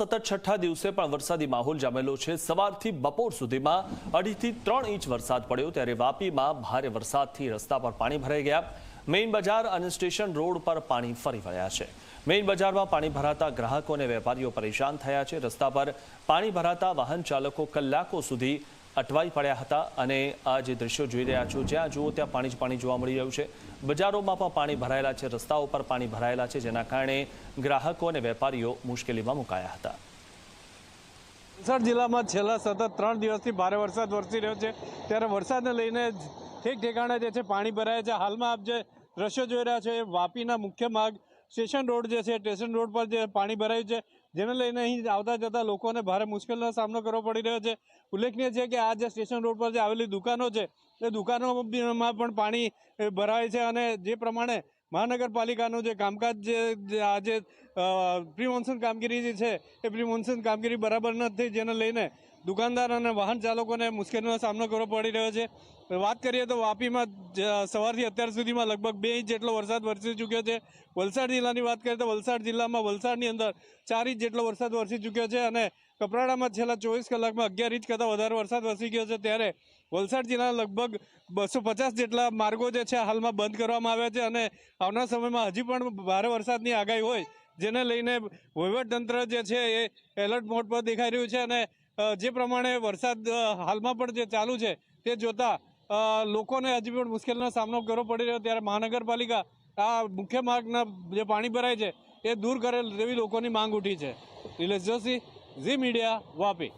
સતત છઠ્ઠા દિવસે પણ વરસાદી માહોલ જામેલો છે. સવારથી બપોર સુધીમાં અઢીથી ત્રણ ઇંચ વરસાદ પડ્યો ત્યારે વાપીમાં ભારે વરસાદથી રસ્તા પર પાણી ભરાઈ ગયા. મેઇન બજાર અને સ્ટેશન રોડ પર પાણી ફરી વળ્યા છે. મેઇન બજારમાં પાણી ભરાતા ગ્રાહકો અને વેપારીઓ પરેશાન થયા છે. રસ્તા પર પાણી ભરાતા વાહન ચાલકો કલાકો સુધી અટવાઈ પડ્યા હતા અને આ જે દ્રશ્યો જોઈ રહ્યા છો, જ્યાં જુઓ ત્યાં પાણી જ પાણી જોવા મળી રહ્યું છે. બજારોમાં પણ પાણી ભરાયેલા છે, રસ્તાઓ પર પાણી ભરાયેલા છે, જેના કારણે ગ્રાહકો અને વેપારીઓ મુશ્કેલીમાં મુકાયા હતા. વલસાડ જિલ્લામાં છેલ્લા સતત ત્રણ દિવસથી ભારે વરસાદ વરસી રહ્યો છે. ત્યારે વરસાદને લઈને ઠેક ઠેકાણે જે છે પાણી ભરાયા છે. હાલમાં આપ જે દ્રશ્યો જોઈ રહ્યા છો, એ વાપીના મુખ્ય માર્ગ સ્ટેશન રોડ જે છે, સ્ટેશન રોડ પર જે પાણી ભરાયું છે, જેને લઈને અહીં આવતા જતા લોકોને ભારે મુશ્કેલીનો સામનો કરવો પડી રહ્યો છે. ઉલ્લેખનીય છે કે આ જે સ્ટેશન રોડ પર જે આવેલી દુકાનો છે, એ દુકાનોમાં પણ પાણી ભરાય છે અને જે પ્રમાણે મહાનગરપાલિકાનું જે કામકાજ જે આજે પ્રી મોન્સૂન કામગીરી જે છે, એ પ્રી મોન્સૂન કામગીરી બરાબર નથી, જેને લઈને દુકાનદાર અને વાહન ચાલકોને મુશ્કેલીનો સામનો કરવો પડી રહ્યો છે. વાત કરીએ તો વાપીમાં સવારથી અત્યાર સુધીમાં લગભગ બે ઇંચ જેટલો વરસાદ વરસી ચૂક્યો છે. વલસાડ જિલ્લાની વાત કરીએ તો વલસાડ જિલ્લામાં વલસાડની અંદર ચાર ઇંચ જેટલો વરસાદ વરસી ચૂક્યો છે અને કપરાડામાં છેલ્લા ચોવીસ કલાકમાં અગિયાર ઇંચ કરતાં વધારે વરસાદ વરસી ગયો છે. ત્યારે વલસાડ જિલ્લાના લગભગ બસો પચાસ જેટલા માર્ગો જે છે હાલમાં બંધ કરવામાં આવ્યા છે અને આવનાર સમયમાં હજી પણ ભારે વરસાદની આગાહી હોય, જેને લઈને વહીવટતંત્ર જે છે એ એલર્ટ મોડ પર દેખાઈ રહ્યું છે અને જે પ્રમાણે વરસાદ હાલમાં પણ જે ચાલુ છે, તે જોતા લોકોને હજી પણ મુશ્કેલીનો સામનો કરવો પડી રહ્યો. ત્યારે મહાનગરપાલિકા, આ મુખ્ય માર્ગના જે પાણી ભરાય છે, એ દૂર કરે તેવી લોકોની માંગ ઉઠી છે. નિલેશ જોશી, ઝી મીડિયા, વાપી.